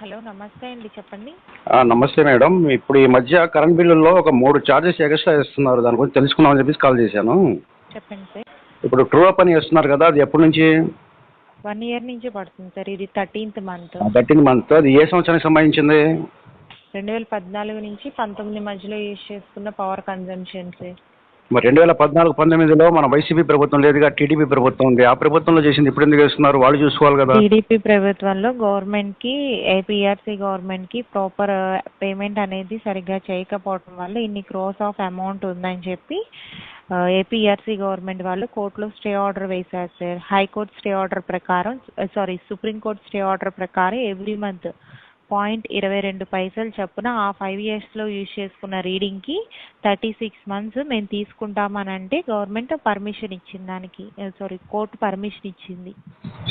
Hello నమస్తే అండి చెప్పండి. నమస్తే మేడం. ఇప్పుడు ఈ మధ్య కరెంట్ బిల్లుల్లో ఒక మూడు ఛార్జెస్ ఎక్స్ట్రా ఇస్తున్నారు దాని గురించి తెలుసుకుందామని చెప్పేసి కాల్ చేశాను. చెప్పండి సార్. ఇప్పుడు ట్రూ అప్ అని ఇస్తున్నారు కదా అది ఎప్పటి నుంచి? వన్ ఇయర్ నుంచి పడుతుంది సార్. ఇది థర్టీన్త్ మంత్. Thirteen month. అది ఏ సంవత్సరానికి సంబంధించింది? రెండు వేల పద్నాలుగు నుంచి పంతొమ్మిది మధ్యలో యూజ్ చేసుకున్న పవర్ కన్జంప్షన్ మరి రెండు వేల పద్నాలుగు పంతొమ్మిదిలో మన వైసీపీ ప్రభుత్వం లేదుగా టీడీపీ ప్రభుత్వం ఉంది. ఆ ప్రభుత్వంలో చేసింది ఇప్పుడు ఎందుకు చేస్తున్నారు? వాళ్ళు చూసుకోవాలి కదా. టీడీపీ ప్రభుత్వంలో గవర్నమెంట్కి ఏపీఆర్సీ గవర్నమెంట్కి ప్రాపర్ పేమెంట్ uh, అనేది సరిగ్గా చేయకపోవడం వల్ల ఇన్ని క్రోస్ ఆఫ్ అమౌంట్ ఉందని చెప్పి uh, ఏపీఆర్సీ గవర్నమెంట్ వాళ్ళు కోర్టులో స్టే ఆర్డర్ వేశారు sir. High court stay order ప్రకారం uh, sorry supreme court stay order ప్రకారం ఎవ్రీ మంత్ పాయింట్ ఇరవై రెండు పైసలు చొప్పున ఆ ఫైవ్ ఇయర్స్లో యూజ్ చేసుకున్న రీడింగ్కి థర్టీ సిక్స్ మంత్స్ మేము తీసుకుంటామని అంటే గవర్నమెంట్ పర్మిషన్ ఇచ్చింది దానికి సారీ కోర్టు పర్మిషన్ ఇచ్చింది.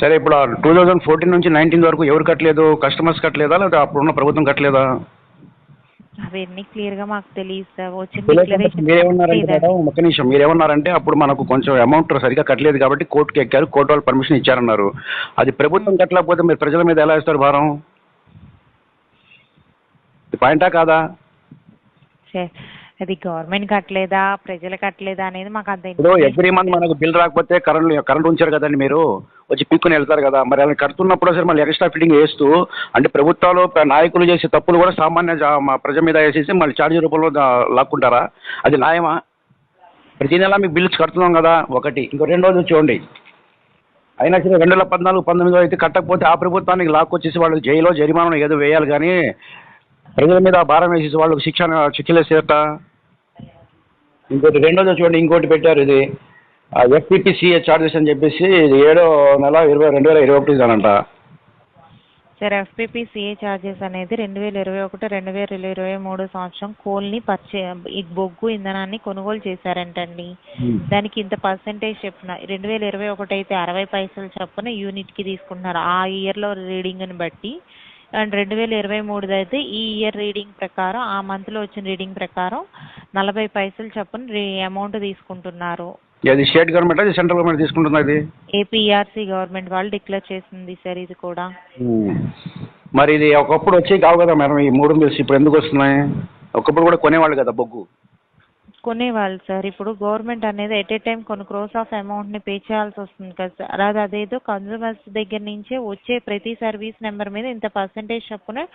సరే ఇప్పుడు టూ థౌజండ్ ఫోర్టీన్ నుంచి నైన్టీన్ వరకు ఎవరు కట్టలేదు? కస్టమర్స్ కట్టలేదా? లేదా అప్పుడున్న ప్రభుత్వం కట్టలేదా? అవన్నీ క్లియర్గా మాకు తెలియదు సార్. వచ్చిన ఒక్క నిమిషం మీరేమన్నారంటే అప్పుడు మనకు కొంచెం అమౌంట్ సరిగా కట్టలేదు కాబట్టి కోర్టుకి ఎక్కారు కోర్టు వాళ్ళు పర్మిషన్ ఇచ్చారన్నారు. అది ప్రభుత్వం కట్టలేకపోతే మీరు ప్రజల మీద ఎలా ఇస్తారు భారం? ఇది పాయింటా కాదా? అది గవర్నమెంట్ కట్టలేదా? ప్రజలు కట్టలేదా అనేది మాకు అంత ఇప్పుడు ఎవ్రీ మంత్ మనకు బిల్ రాకపోతే కరెంట్ కరెంట్ ఉంచారు కదండి మీరు. వచ్చి పిక్కుని వెళ్తారు కదా. మరి అలా కడుతున్నప్పుడు సరే మళ్ళీ ఎక్స్ట్రా ఫిట్టింగ్ వేస్తూ అంటే ప్రభుత్వాలు ప్ర- నాయకులు చేసే తప్పులు కూడా సామాన్య జా- మా ప్రజల మీద వేసేసి మళ్ళీ ఛార్జ్ రూపంలో లాక్కుంటారా? అది న్యాయమా? ప్రతి నెల మీకు బిల్స్ కడుతున్నాం కదా. ఒకటి ఇంకో రెండోది చూడండి. అయినా సరే రెండు వేల పద్నాలుగు పంతొమ్మిదిలో అయితే కట్టకపోతే ఆ ప్రభుత్వానికి లాక్కొచ్చేసి వాళ్ళకి జైలో జరిమానా ఏదో వేయాలి కానీ ప్రజల మీద భారం వేసేసి వాళ్ళకి శిక్ష శిక్షలేసేట ఇంకోటి రెండోది చూడండి ఇంకోటి పెట్టారు ఇది. ఎఫ్పిపిసిఏ చార్జెస్ అని చెప్పేసి ఇది ఏడో నెల ఇరవై రెండు వేల ఇరవై ఒకటి అనంట సార్ ఎఫ్పిపి సిఏ చార్జెస్ అనేది రెండు వేల ఇరవై ఒకటి రెండు వేల ఇరవై మూడు సంవత్సరం కోల్ని పర్చే ఈ బొగ్గు ఇంధనాన్ని కొనుగోలు చేశారంటండి. దానికి ఇంత పర్సంటేజ్ చెప్పిన రెండు వేల ఇరవై ఒకటి అయితే అరవై పైసలు చొప్పున యూనిట్కి తీసుకుంటున్నారు. ఆ ఇయర్లో రీడింగ్ని బట్టి అండ్ రెండు వేల ఇరవై మూడుది అయితే ఈ ఇయర్ రీడింగ్ ప్రకారం ఆ మంత్లో వచ్చిన రీడింగ్ ప్రకారం నలభై పైసలు చొప్పున అమౌంట్ తీసుకుంటున్నారు. అది స్టేట్ గవర్నమెంట్ సెంట్రల్ గవర్నమెంట్ తీసుకుంటుంది అది ఏపీఆర్సీ గవర్నమెంట్ వాళ్ళు డిక్లేర్ చేసింది సార్ ఇది కూడా. మరి ఇది ఒకప్పుడు వచ్చి కావు కదా మేడం ఈ మూడు బిల్స్ ఇప్పుడు ఎందుకు వస్తున్నాయి? ఒకప్పుడు కూడా కొనేవాళ్ళు కదా బొగ్గు. కొనేవాళ్ళు సార్. ఇప్పుడు గవర్నమెంట్ అనేది ఎట్ ఏ టైం కొన్ని క్రోస్ ఆఫ్ అమౌంట్ని పే చేయాల్సి వస్తుంది కదా సార్. అది అదేదో కన్జ్యూమర్స్ దగ్గర నుంచే వచ్చే ప్రతి సర్వీస్ నెంబర్ మీద ఇంత పర్సంటేజ్ చొప్పున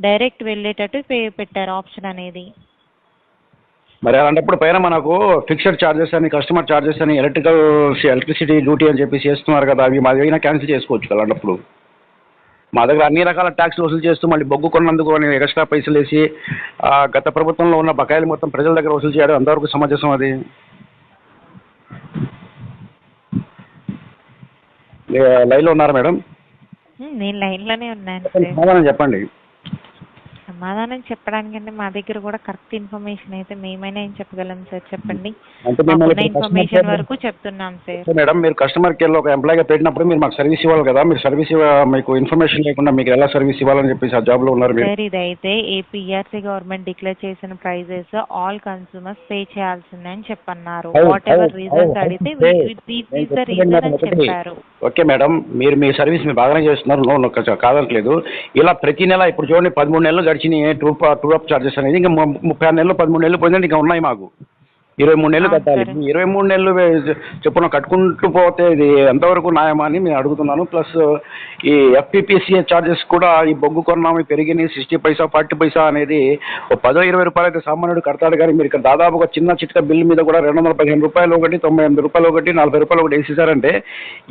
డైరెక్ట్ వెళ్ళేటట్టు పే పెట్టారు ఆప్షన్ అనేది. మరి అలాంటప్పుడు పైన మనకు ఫిక్స్డ్ ఛార్జెస్ అని కస్టమర్ ఛార్జెస్ అని ఎలక్ట్రికల్ ఎలక్ట్రిసిటీ డ్యూటీ అని చెప్పి చేస్తున్నారు కదా. అవి మా క్యాన్సిల్ చేసుకోవచ్చు కదా అలాంటప్పుడు. మా దగ్గర అన్ని రకాల ట్యాక్స్లు వసూలు చేస్తూ మళ్ళీ బొగ్గు కొన్నందుకు అని ఎక్స్ట్రా పైసలు వేసి గత ప్రభుత్వంలో ఉన్న బకాయిలు మొత్తం ప్రజల దగ్గర వసూలు చేయడం ఎంతవరకు సమంజసం అది? లైన్లో ఉన్నారా మేడం? నేను లైన్లోనే ఉన్నాను సమాధానం చెప్పండి. సమాధానం చెప్పడానికంటే మా దగ్గర కూడా కరెక్ట్ ఇన్ఫర్మేషన్ అయితే మేమైనా ఏం చెప్పగలం సార్ చెప్పండి. మాకున్న ఇన్ఫర్మేషన్ వరకు చెప్తున్నాం సార్. మేడం మీరు కస్టమర్ కేర్లో ఒక ఎంప్లాయీగా పెట్టినప్పుడు మీరు మాకు సర్వీస్ ఇవ్వాలి కదా మీరు సర్వీస్ మీకు ఇన్ఫర్మేషన్ లేకుండా మీకు ఎలా సర్వీస్ ఇవ్వాలని చెప్పేసి ఆ జాబ్లో ఉన్నారు మీరు. సార్ ఇదైతే ఏపీఆర్సీ గవర్నమెంట్ డిక్లేర్ చేసిన ప్రైజెస్ ఆల్ కన్సూమర్స్ పే చేయాల్సిందని చెప్పన్నారు. Whatever reasons. అడిగితే. చెప్పారు. ఓకే మేడం మీరు మీ సర్వీస్ మీరు బాగానే చేస్తున్నారు నో కాదనట్లేదు. ఇలా ప్రతి నెల ఇప్పుడు చూడండి పదమూడు నెలలు గడిచినాయి టూ టూ అప్ చార్జెస్ అనేది ఇంకా ముప్పై ఆరు నెలలు పదమూడు నెలలు పోయిందంటే ఇంకా ఉన్నాయి మాకు. ఇరవై మూడు నెలలు కట్టాలి. ఇరవై మూడు నెలలు చొప్పున కట్టుకుంటూ పోతే ఇది ఎంతవరకు న్యాయమా అని నేను అడుగుతున్నాను. ప్లస్ ఈ ఎఫ్పిపిసిఏ చార్జెస్ కూడా ఈ బొగ్గు కొన్నాము పెరిగినాయి. సిక్స్టీ పైసా ఫార్టీ పైసా అనేది పదో ఇరవై రూపాయలు అయితే సామాన్యుడు కడతాడు. కానీ మీరు ఇక్కడ దాదాపు ఒక చిన్న చిట్క బిల్ మీద కూడా రెండు వందల పదిహేను రూపాయలు ఒకటి తొంభై ఎనిమిది రూపాయలు ఒకటి నలభై రూపాయలు ఒకటి వేసేసారంటే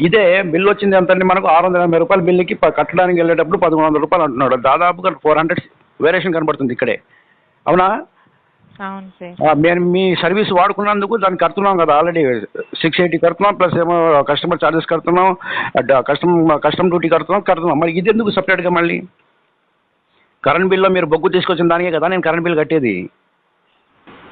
ఇదే బిల్ వచ్చింది ఎంత అండి మనకు ఆరు వందల ఎనభై రూపాయల బిల్లుకి కట్టడానికి వెళ్ళేటప్పుడు పదమూడు వందల రూపాయలు అంటున్నాడు. దాదాపుగా ఫోర్ హండ్రెడ్ వేరియేషన్ కనబడుతుంది ఇక్కడే. అవునా? అవును సార్. మేము మీ సర్వీస్ వాడుకున్నందుకు దాన్ని కడుతున్నాం కదా ఆల్రెడీ. సిక్స్ ఎయిటీ కడుతున్నాం ప్లస్ ఏమో కస్టమర్ ఛార్జెస్ కడుతున్నాం కస్టమ్ కస్టమ్ డ్యూటీ కడుతున్నాం కడుతున్నాం. మరి ఇది ఎందుకు సపరేట్గా మళ్ళీ? కరెంట్ బిల్లో మీరు బొగ్గు తీసుకొచ్చిన దానికే కదా నేను కరెంట్ బిల్ కట్టేది.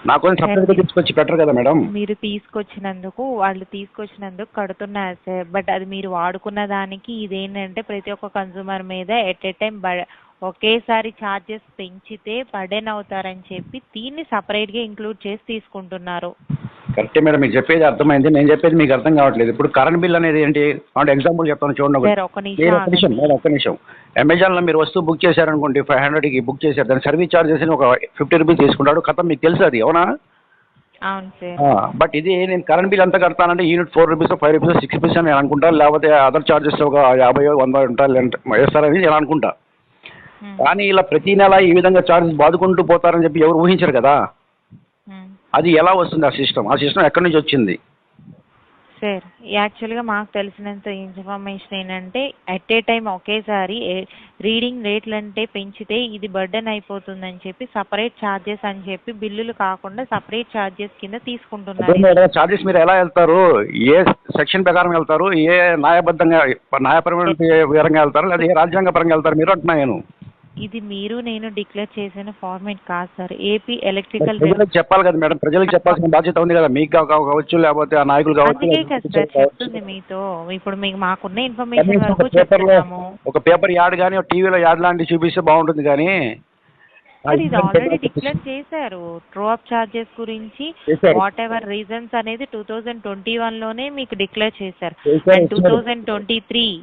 నాకు కొంచెం సపరేట్గా తీసుకొచ్చి పెట్టరు కదా మేడం. మీరు తీసుకొచ్చినందుకు వాళ్ళు తీసుకొచ్చినందుకు కడుతున్నారు సార్. బట్ అది మీరు వాడుకున్న దానికి ఇదేంటంటే ప్రతి ఒక్క కన్సూమర్ మీద ఎట్ ఏ టైం ఒకేసారి ఛార్జెస్ పెంచితే బర్డెన్ అవుతారని చెప్పి దీన్ని సపరేట్గా ఇంక్లూడ్ చేసి తీసుకుంటున్నారు. కరెక్టే మేడం మీకు చెప్పేది అర్థమైంది. నేను చెప్పేది మీకు అర్థం కావట్లేదు. ఇప్పుడు కరెంట్ బిల్ అనేది ఏంటి? అంటే ఎగ్జాంపుల్ చెప్తాను చూడండి ఒక మీరు నిమిషం ఒక్క నిమిషం ఆగండి. మేడం ఒక్క నిమిషం. అమెజాన్లో మీరు వస్తువు బుక్ చేశారనుకోండి ఫైవ్ హండ్రెడ్కి బుక్ చేశారు. దాని సర్వీస్ చార్జెస్ ఒక ఫిఫ్టీ రూపీస్ తీసుకుంటాడు. కథ మీకు తెలుసు అది అవునా? బట్ ఇది నేను కరెంట్ బిల్ ఎంత కడతానంటే unit four rupees five rupees six rupees అని అనుకుంటా. లేకపోతే అదర్ చార్జెస్ ఒక యాభై వంద ఉంటారు వేస్తారని నేను అనుకుంటా. కానీ ఇలా ప్రతి నెల ఈ విధంగా చార్జెస్ బాదుకుంటూ పోతారని చెప్పి ఎవరు ఊహించరు కదా. అది ఎలా వస్తుంది ఆ సిస్టమ్ ఆ సిస్టమ్ ఎక్కడి నుంచి వచ్చింది? సార్ యాక్చువల్గా మాకు తెలిసినంత ఇన్ఫర్మేషన్ ఏంటంటే అట్ ఏ టైం ఒకేసారి రీడింగ్ రేట్లు అంటే పెంచితే ఇది బర్డెన్ అయిపోతుందని చెప్పి సపరేట్ ఛార్జెస్ అని చెప్పి బిల్లులు కాకుండా సపరేట్ ఛార్జెస్ కింద తీసుకుంటున్నారు. చార్జెస్ మీరు ఎలా వెళ్తారు? ఏ సెక్షన్ ప్రకారం వెళ్తారు? ఏ న్యాయబద్ధంగా న్యాయపరమైన వివరంగా వెళ్తారు? లేదా ఏ రాజ్యాంగ పరంగా వెళ్తారు? మీరు అంటున్నా నేను. ఇది మీరు నేను డిక్లేర్ చేసిన ఫార్మేట్ కాదు సార్ ఏపీ ఎలక్ట్రికల్ ప్రజలకు చెప్పాలి కదా మేడం. ప్రజలకు చెప్పాల్సిన బాధ్యత ఉంది కదా. మీకు కావ- కావచ్చు లేకపోతే ఆ నాయకులు అందుకే కదా సార్ కావచ్చు చెప్తుంది మీతో. ఇప్పుడు మీకు మాకున్న ఇన్ఫర్మేషన్ వరకు ఒక పేపర్లో చెప్తున్నాము. ఒక పేపర్ యాడ్ కానీ టీవీలో యాడ్ లాంటివి చూపిస్తే బాగుంటుంది కానీ సార్ ఇది ఆల్రెడీ డిక్లేర్ చేశారు. ట్రూ అప్ చార్జెస్ గురించి. వాట్ ఎవర్ రీజన్స్ అనేది టూ థౌజండ్ ట్వంటీ వన్లోనే మీకు డిక్లేర్ చేశారు. And two. Thousand twenty three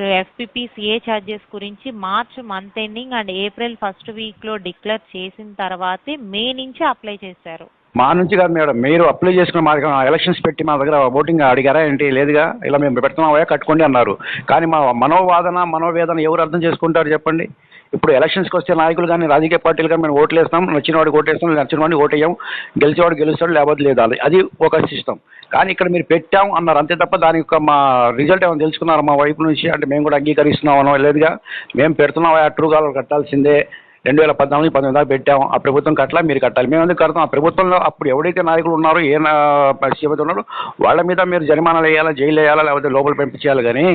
FPPCA charges charges గురించి March month ending and April first వీక్లో డిక్లేర్ చేసిన తర్వాతే మే నుంచి అప్లై చేశారు. మా నుంచి కాదు మేడం మీరు అప్లై చేసుకున్న మా దగ్గర ఎలక్షన్స్ పెట్టి మా దగ్గర ఓటింగ్ అడిగారా ఏంటి లేదుగా? ఇలా మేము పెడుతున్నామా కట్టుకోండి అన్నారు. కానీ మా మనోవాదన మనోవేదన ఎవరు అర్థం చేసుకుంటారు చెప్పండి? ఇప్పుడు ఎలక్షన్స్కి వస్తే నాయకులు కానీ రాజకీయ పార్టీలు కానీ మేము ఓట్లు వేస్తాం నచ్చిన వాడికి ఓటేస్తాం నచ్చిన వాడికి ఓటేయం గెలిచేవాడు గెలుస్తాడు లేకపోతే లేదు అది. అది ఒక సిస్టమ్ కానీ ఇక్కడ మీరు పెట్టాం అన్నారు అంతే తప్ప దాని యొక్క మా రిజల్ట్ ఏమైనా తెలుసుకున్నారు? మా వైపు నుంచి అంటే మేము కూడా అంగీకరిస్తున్నామనో లేదుగా. మేము పెడుతున్నాం ఆ ట్రూ కట్టాల్సిందే. రెండు వేల పద్నాలుగు పంతొమ్మిది దాకా పెట్టాం ఆ ప్రభుత్వం కట్టాలా మీరు కట్టాలి. మేము ఎందుకు కడతాం? ఆ ప్రభుత్వంలో అప్పుడు ఎవరైతే నాయకులు ఉన్నారో ఏ సీఎం ఉన్నారో వాళ్ళ మీద మీరు జరిమానాలు వేయాలా జైలు వేయాలా లేకపోతే లోపల పంపించేయాలి కానీ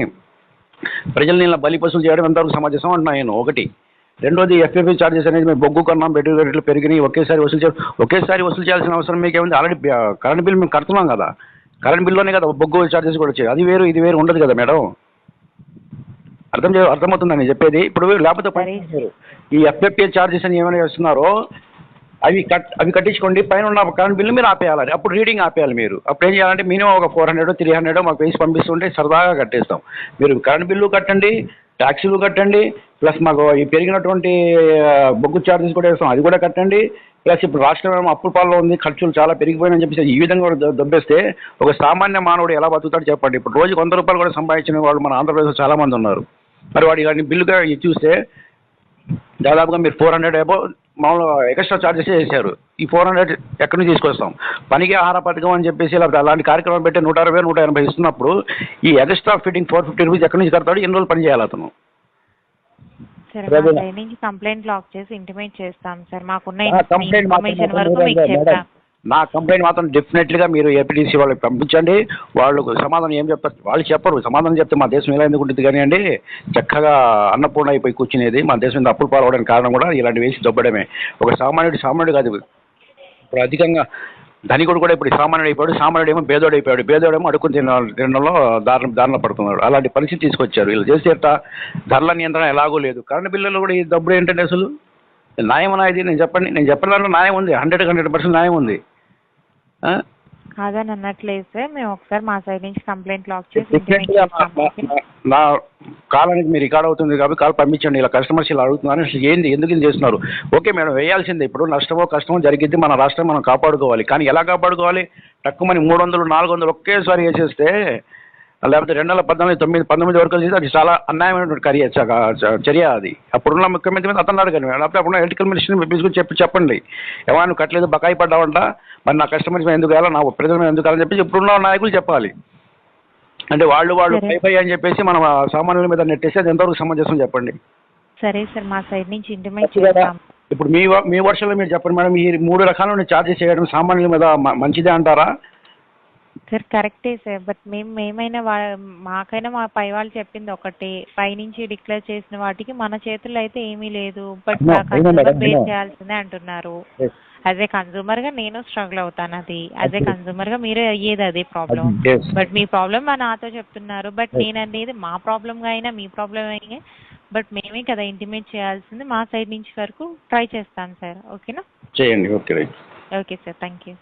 ప్రజల్ని ఇలా బలి పశువులు చేయడం ఎంతవరకు సమాజం అంటున్నాను నేను ఒకటి. రెండోది ఎఫ్ఎఫ్ఐ ఛార్జెస్ అనేది మేము బొగ్గు కొన్నాం బెట్టు రేట్లు పెరిగినాయి. ఒకేసారి వసూలు చే ఒకేసారి వసూలు చేయాల్సిన అవసరం మీకు ఏముంది? ఆల్రెడీ కరెంట్ బిల్ మేము కడుతున్నాం కదా. కరెంట్ బిల్లోనే కదా బొగ్గు ఛార్జెస్ కూడా వచ్చాయి. అది వేరు ఇది వేరు ఉండదు కదా మేడం? అర్థం చే అర్థమవుతుందని చెప్పేది? ఇప్పుడు లేకపోతే. ఈ ఎఫ్ఎఫ్ఏ ఛార్జెస్ అని ఏమైనా చేస్తున్నారో అవి కట్ అవి కట్టించుకోండి. పైన ఉన్న కరెంట్ బిల్లు మీరు ఆపేయాలి అప్పుడు రీడింగ్ ఆపేయాలి మీరు. అప్పుడు ఏం చేయాలంటే మినిమం ఒక ఫోర్ హండ్రెడ్ త్రీ హండ్రెడ్ మాకు వేసి పంపిస్తుంటే సరదాగా కట్టేస్తాం. మీరు కరెంట్ బిల్లు కట్టండి ట్యాక్సీలు కట్టండి ప్లస్ మాకు ఈ పెరిగినటువంటి బొగ్గు ఛార్జెస్ కూడా వేస్తాం. అది కూడా కట్టండి. ప్లస్ ఇప్పుడు రాష్ట్రం అప్పుల పాలలో ఉంది ఖర్చులు చాలా పెరిగిపోయినని చెప్పేసి ఈ విధంగా కూడా దొబ్బేస్తే ఒక సామాన్య మానవుడు ఎలా బతుకుతాడు చెప్పండి. ఇప్పుడు రోజుకి వంద రూపాయలు కూడా సంపాదించిన వాళ్ళు మన ఆంధ్రప్రదేశ్లో చాలా మంది ఉన్నారు. మరి వాడి ఇలాంటి బిల్లుగా చూస్తే దాదాపుగా మీరు ఫోర్ హండ్రెడ్ అబౌ మామూలుగా ఎక్స్ట్రా చార్జెస్ చేశారు ఈ ఫోర్ హండ్రెడ్ ఎక్కడి నుంచి తీసుకొస్తాం? పనికి ఆహార పథకం అని చెప్పేసి లేకపోతే అలాంటి కార్యక్రమం పెట్టి నూట అరవై నూట ఎనభై ఇస్తున్నప్పుడు ఈ extra fitting four fifty rupees ఎక్కడి నుంచి కడతాడు? ఎన్ని రోజులు పని చేయాలి అతను? కంప్లైంట్ లాక్ చేసి ఇంటిమేట్ చేస్తాం సార్. మాకున్న ఇన్ఫర్మేషన్ వరకు మీకు చెప్తాం నా కంప్లైంట్ మాత్రం డెఫినెట్లీగా మీరు ఏపీడీసీ వాళ్ళకి పంపించండి. వాళ్ళకు సమాధానం ఏం చెప్తారు వాళ్ళు చెప్పరు. సమాధానం చెప్తే మా దేశం ఎలా ఎందుకు ఉంటుంది కానీ అండి చక్కగా అన్నపూర్ణ అయిపోయి కూర్చునేది. మా దేశం మీద అప్పులు పాలవడానికి కారణం కూడా ఇలాంటి వేసి దొబ్బడమే. ఒక సామాన్యుడు సామాన్యుడు కాదు. ఇప్పుడు అధికంగా ధనికుడు కూడా ఇప్పుడు సామాన్యుడు అయిపోయాడు. సామాన్యుడు ఏమో బేదోడు అయిపోయాడు. బేదోడేమో అడుక్కుని తిన తినడంలో దారుణ దారుణ పడుతున్నాడు. అలాంటి పరిస్థితి తీసుకొచ్చారు. వీళ్ళు చేసేట ధరల నియంత్రణ ఎలాగో లేదు. కరెంట్ బిల్లులు కూడా ఈ డబ్బులు ఏంటంటే అసలు? న్యాయం అనేది నేను చెప్పండి నేను చెప్పిన దాంట్లో న్యాయం ఉంది. హండ్రెడ్ హండ్రెడ్ పర్సెంట్ న్యాయం ఉంది? కాదని అన్నట్లేదు సార్ మేము ఒకసారి మా సైడ్ నుంచి కంప్లైంట్ లాక్ చేసి నా- నా కాలానికి మీరు రికార్డ్ అవుతుంది కాబట్టి కాల్ పంపించండి. ఇలా కస్టమర్స్ ఇలా అడుగుతున్నారు అసలు ఏంది? ఎందుకు ఇది చేస్తున్నారు? ఓకే మేడం వేయాల్సిందే. ఇప్పుడు నష్టమో కష్టమో జరిగిద్ది. మన రాష్ట్రం మనం కాపాడుకోవాలి. కానీ ఎలా కాపాడుకోవాలి? తక్కువ మని మూడు వందలు నాలుగు వందలు ఒకేసారి వేసేస్తే లేకపోతే రెండు వేల పద్నాలుగు తొమ్మిది పంతొమ్మిది వరకు చేస్తే అది చాలా అన్యాయమైనటువంటి కర్య చర్య అది. అప్పుడున్న ముఖ్యమంత్రి మీద అతను అడగండి లేకపోతే అప్పుడున్న ఎలక్ట్రికల్ మినిస్టర్ తీసుకుని చెప్పి చెప్పండి. ఏమన్నా నువ్వు కట్టలేదు బకాయి పడ్డావంట. మరి నా కస్టమర్స్ మీద ఎందుకు వేయాలి నా ప్రజల మీద ఎందుకు వేయాలని చెప్పి ఇప్పుడున్న నాయకులు చెప్పాలి. అంటే వాళ్ళు వాళ్ళు సరే. పై పై అని చెప్పేసి మనం ఆ సామాన్యుల మీద నెట్టేసి అది ఎంతవరకు సమంజసం చెప్పండి. సరే సార్ మా సైడ్ నుంచి ఇంటిమేట్? చేస్తాం ఇప్పుడు మీ వ- మీ వర్షంలో మీరు చెప్పండి మేడం ఈ మూడు రకాల ఛార్జెస్ చేయడం సామాన్యుల మీద మంచిదే అంటారా? సార్ కరెక్టే సార్. బట్ మేము మేమైనా వా- మాకైనా మా పై వాళ్ళు చెప్పింది ఒకటి. పైనుంచి డిక్లేర్ చేసిన వాటికి మన చేతుల్లో అయితే ఏమీ లేదు. But No, madam, pay. చేయాల్సిందే అంటున్నారు. యాజ్ ఏ కన్సూమర్గా నేను స్ట్రగుల్ అవుతాను అది. As a. కన్సూమర్గా మీరే అయ్యేది అదే ప్రాబ్లం Yes. బట్ మీ ప్రాబ్లం మా నాతో చెప్తున్నారు. But Yes. నేను అనేది మా ప్రాబ్లం గా అయినా మీ ప్రాబ్లం అయినా. బట్ మేమే కదా ఇంటిమేట్ చేయాల్సింది. మా సైడ్ నుంచి వరకు ట్రై చేస్తాం సార్. ఓకేనా చేయండి. Okay right okay sir thank you